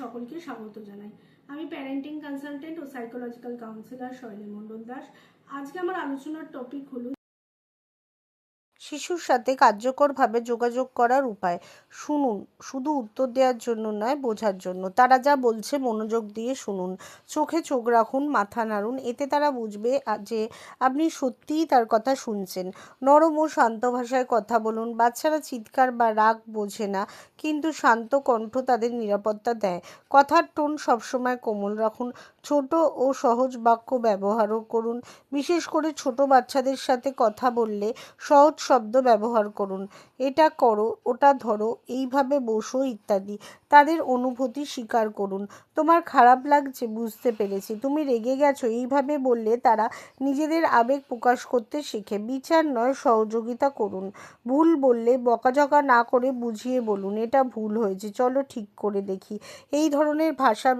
সকলকে স্বাগত জানাই। আমি প্যারেন্টিং কনসালটেন্ট ও সাইকোলজিক্যাল কাউন্সিলর শৈলী মণ্ডল দাস। আজকে আমার আলোচনার টপিক হলো শিশুর সাথে কার্যকরভাবে যোগাযোগ করার উপায়। শুনুন, শুধু উত্তর দেওয়ার জন্য নয়, বোঝার জন্য। তারা যা বলছে মনোযোগ দিয়ে শুনুন। চোখে চোখ রাখুন, মাথা নাড়ুন। এতে তারা বুঝবে যে আপনি সত্যিই তার কথা শুনছেন। নরম ও শান্ত ভাষায় কথা বলুন। বাচ্চারা চিৎকার বা রাগ বোঝে না, কিন্তু শান্ত কণ্ঠ তাদের নিরাপত্তা দেয়। কথার টোন সবসময় কোমল রাখুন। ছোট ও সহজ বাক্য ব্যবহারও করুন। বিশেষ করে ছোট বাচ্চাদের সাথে কথা বললে সহজ শব্দ ব্যবহার করুন। এটা করো, ওটা ধরো, এইভাবে বসো ইত্যাদি। তাদের অনুভূতি স্বীকার করুন। তোমার খারাপ লাগছে, বুঝতে পেরেছি। তুমি রেগে গেছো, এইভাবে বললে তারা নিজেদের আবেগ প্রকাশ করতে শেখে। বিচার নয়, সহযোগিতা করুন। ভুল বললে বকাঝকা না করে বুঝিয়ে বলুন, এটা ভুল হয়েছে। চলো ঠিক করে দেখি। এই ধরনের ভাষা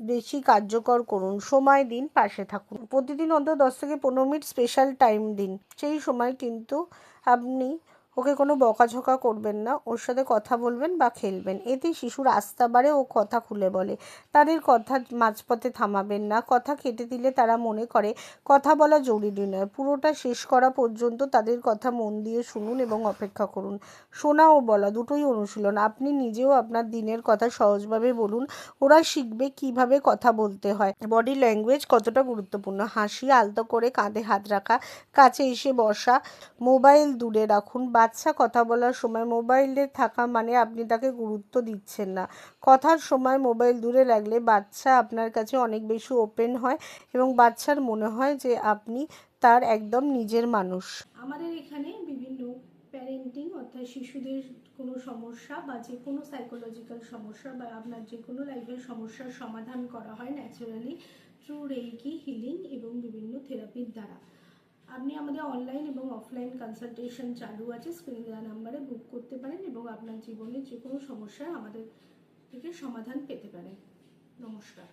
বেশি কার্যকর করুন। সময় দিন, পাশে থাকুন। প্রতিদিন অন্তত দশ থেকে পনেরো মিনিট স্পেশাল টাইম দিন। সেই সময় কিন্তু আপনি ওকে কোনো বকাঝকা করবেন না, ওর সাথে কথা বলবেন বা খেলবেন। এতে শিশুর আস্থা বাড়ে ও কথা খুলে বলে। তাদের কথা মাঝপথে থামাবেন না। কথা কেটে দিলে তারা মনে করে, কথা বলা জরুরি নয়। পুরোটা শেষ করা পর্যন্ত তাদের কথা মন দিয়ে শুনুন এবং অপেক্ষা করুন। শোনা ও বলা দুটোই অনুশীলন। আপনি নিজেও আপনার দিনের কথা সহজভাবে বলুন। ওরা শিখবে কীভাবে কথা বলতে হয়। বডি ল্যাঙ্গুয়েজ কতটা গুরুত্বপূর্ণ? হাসি, আলতো করে কাঁধে হাত রাখা, কাছে এসে বসা, মোবাইল দূরে রাখুন বাচ্চা কথা বলার সময় মোবাইলে থাকা মানে আপনি তাকে গুরুত্ব দিচ্ছেন না। কথার সময় মোবাইল দূরে রাখলে বাচ্চা আপনার কাছে অনেক বেশি ওপেন হয় এবং বাচ্চার মনে হয় যে আপনি তার একদম নিজের মানুষ। আমাদের এখানে বিভিন্ন প্যারেন্টিং অর্থাৎ শিশুদের কোনো সমস্যা বা যে কোনো সাইকোলজিক্যাল সমস্যা বা আপনার যে কোনো লাইফের সমস্যার সমাধান করা হয় ন্যাচারালি থ্রু রেইকি হিলিং এবং বিভিন্ন থেরাপির দ্বারা। আপনি আমাদের অনলাইন এবং অফলাইন কনসালটেশন চালু আছে স্ক্রিন দেওয়া নাম্বারে বুক করতে পারেন এবং আপনার জীবনের যে কোনো সমস্যার আমাদের থেকে সমাধান পেতে পারেন। নমস্কার।